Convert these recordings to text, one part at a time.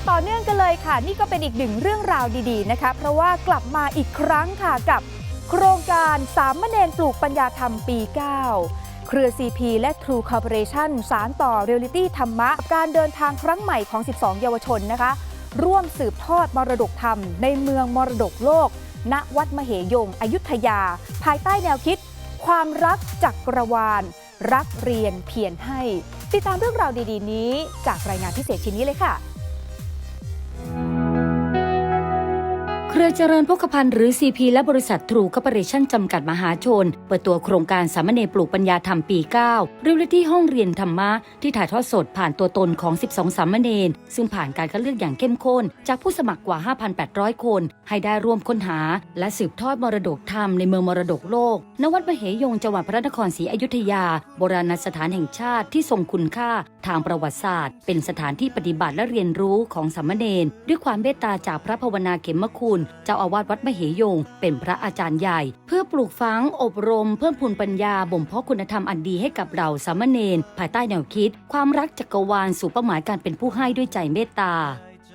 ต่อเนื่องกันเลยค่ะ นี่ก็เป็นอีกหนึ่งเรื่องราวดีๆนะคะ เพราะว่ากลับมาอีกครั้งค่ะกับ โครงการสามเณรปลูกปัญญาธรรมปี 9 เครือ CP และ True Corporation สารต่อเรียลิตี้ธรรมะ การเดินทางครั้งใหม่ของ 12 เยาวชนนะคะ ร่วมสืบทอดมรดกธรรม ในเมืองมรดกโลก ณวัดมเหยง อยุธยา ภายใต้แนวคิด ความรักจักรวาล รักเรียนเพียรให้ ติดตามเรื่องราวดี ๆ นี้ จากรายงานพิเศษชิ้นนี้เลยค่ะ รือเจริญพกพันธ์หรือ CP และบริษัททรูคอร์ปอเรชั่นจำกัดมหาชน เปิดตัวโครงการสามเณรปลูกปัญญาธรรมปี 9 เรียลิตี้ห้องเรียนธรรมะ ที่ถ่ายทอดสดผ่านตัวตนของ 12 สามเณรซึ่งผ่านการคัดเลือกอย่างเข้มข้น จากผู้สมัครกว่า 5,800 คน ให้ได้ร่วมค้นหา และสืบทอดมรดกธรรมในเมืองมรดกโลก ณ วัดมเหยงจังหวัดพระนครศรีอยุธยา โบราณสถานแห่งชาติที่ทรงคุณค่า ทางประวัติศาสตร์ เป็นสถานที่ปฏิบัติและเรียนรู้ของสามเณรด้วยความเมตตาจากพระภาวนาเขมคุณ เจ้าอาวาสวัดมเหยง เป็นพระอาจารย์ใหญ่ เพื่อปลูกฝังอบรม เพิ่มพูนปัญญาบ่มเพาะคุณธรรมอันดีให้กับเราสามเณรภายใต้แนวคิด ความรักจักรวาลสู่เป้าหมายการเป็นผู้ให้ด้วยใจเมตตา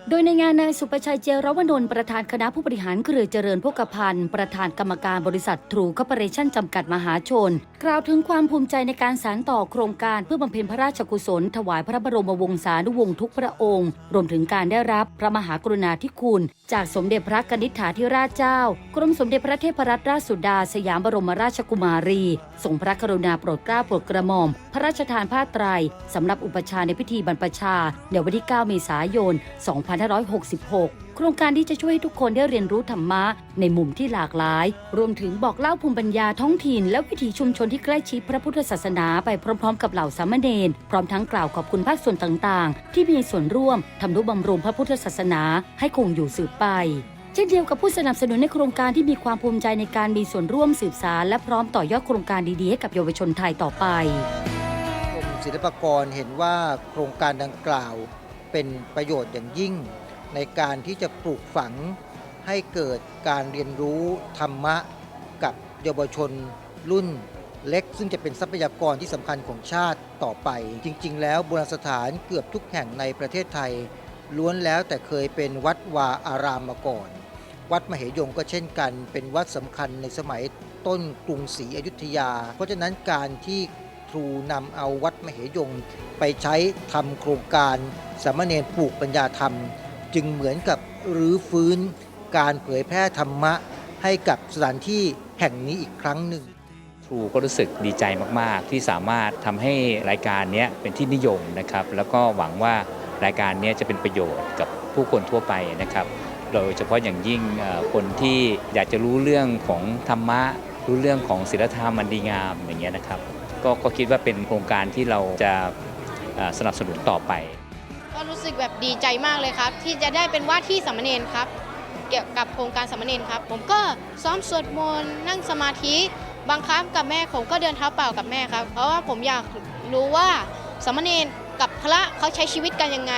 โดยในงานนายสุประชัยเจรวนนท์ประธานคณะผู้บริหารเครือเจริญพกพันธ์ประธานกรรมการบริษัททรูคอร์ปอเรชั่นจำกัดมหาชน กล่าวถึงความภูมิใจในการสานต่อโครงการเพื่อบำเพ็ญพระราชกุศล ถวายพระบรมวงศานุวงศ์ทุกพระองค์ รวมถึงการได้รับพระมหากรุณาธิคุณ จากสมเด็จพระกนิษฐาธิราชเจ้า กรมสมเด็จพระเทพรัตนราชสุดา สยามบรมราชกุมารีทรงพระกรุณาโปรดเกล้าโปรดกระหม่อม พระราชทานผ้าไตรสำหรับอุปชาในพิธีบรรพชาในวันที่ 9 เมษายน 2 5 2566 โครงการที่จะช่วยให้ทุกคนได้เรียนรู้ธรรมะในมุมที่หลากหลาย รวมถึงบอกเล่าภูมิปัญญาท้องถิ่น และวิถีชุมชนที่ใกล้ชิดพระพุทธศาสนาไปพร้อม ๆ กับเหล่าสามเณรพร้อมทั้งกล่าวขอบคุณภาคส่วนต่างๆ ที่มีส่วนร่วมทำนุบำรุงพระพุทธศาสนาให้คงอยู่สืบไปเช่นเดียวกับผู้สนับสนุนในโครงการที่มีความภูมิใจในการมีส่วนร่วมสืบสารและพร้อมต่อยอดโครงการดีๆให้กับเยาวชนไทยต่อไปกรมศิลปากรเห็นว่าโครงการดังกล่าว เป็นประโยชน์อย่างยิ่ง ในการที่จะปลูกฝังให้เกิดการเรียนรู้ธรรมะกับเยาวชนรุ่นเล็ก ซึ่งจะเป็นทรัพยากรที่สำคัญของชาติต่อไป จริง ๆ แล้วโบราณสถานเกือบทุกแห่งในประเทศไทย ล้วนแล้วแต่เคยเป็นวัดวาอารามมาก่อน วัดมเหยงก็เช่นกัน เป็นวัดสำคัญในสมัยต้นกรุงศรีอยุธยา เพราะฉะนั้นการที่ครูนำเอาวัดมเหยงไปใช้ทำโครงการ สามเณรปลูกปัญญาธรรม จึงเหมือนกับรื้อฟื้นการเผยแพร่ธรรมะให้กับสถานที่แห่งนี้อีกครั้งหนึ่งทรูก็รู้สึกดีใจมาก ๆ ที่สามารถทำให้รายการนี้เป็นที่นิยมนะครับ แล้วก็หวังว่ารายการนี้จะเป็นประโยชน์กับผู้คนทั่วไปนะครับ โดยเฉพาะอย่างยิ่งคนที่อยากจะรู้เรื่องของธรรมะ รู้เรื่องของศีลธรรมอันดีงามอย่างเงี้ยนะครับ ก็ก็คิดว่าเป็นโครงการที่เราจะสนับสนุนต่อไป ก็รู้สึกแบบดีใจมากเลยครับ ที่จะได้เป็นว่าที่สามเณรครับ เกี่ยวกับโครงการสามเณรครับ ผมก็ซ้อมสวดมนต์นั่งสมาธิบางครั้งกับแม่ผมก็เดินเท้าเปล่ากับแม่ครับ เพราะว่าผมอยากรู้ว่าสามเณรกับพระเขาใช้ชีวิตกันยังไง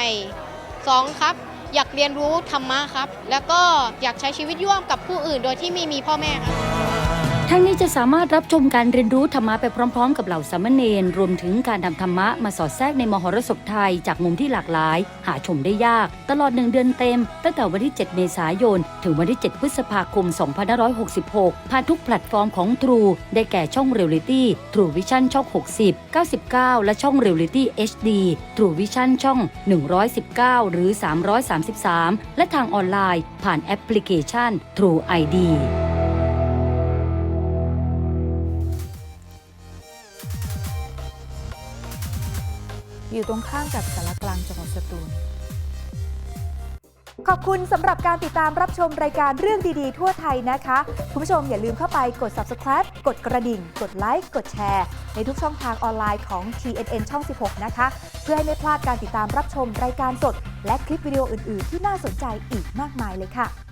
สองครับ อยากเรียนรู้ธรรมะครับ แล้วก็อยากใช้ชีวิตร่วมกับผู้อื่นโดยที่ไม่มีพ่อแม่ครับ ทั้งนี้จะสามารถรับชมการเรียนรู้ธรรมะไปพร้อม ๆ กับเหล่าสามเณรรวมถึงการทำธรรมะมาสอดแทรกในมหรสพไทยจากมุมที่หลากหลาย หาชมได้ยาก ตลอดหนึ่งเดือนเต็ม ตั้งแต่วันที่ 7 เมษายน ถึงวันที่ 7 พฤษภาคม 2566 ผ่านทุกแพลตฟอร์มของ True ได้แก่ช่อง Reality True Vision ช่อง 60 99 และช่อง Reality HD True Vision ช่อง 119 หรือ 333 และทางออนไลน์ ผ่านแอปพลิเคชัน True ID อยู่ตรงข้ามกับสารกลางจังหวัดสตูล ขอบคุณสำหรับการติดตามรับชมรายการเรื่องดีๆ ทั่วไทยนะคะ คุณผู้ชมอย่าลืมเข้าไปกด subscribe กดกระดิ่ง กดไลค์ กดแชร์ ในทุกช่องทางออนไลน์ของ TNN ช่อง 16 นะคะ เพื่อให้ไม่พลาดการติดตามรับชมรายการสด และคลิปวิดีโออื่น ๆ ที่น่าสนใจอีกมากมายเลยค่ะ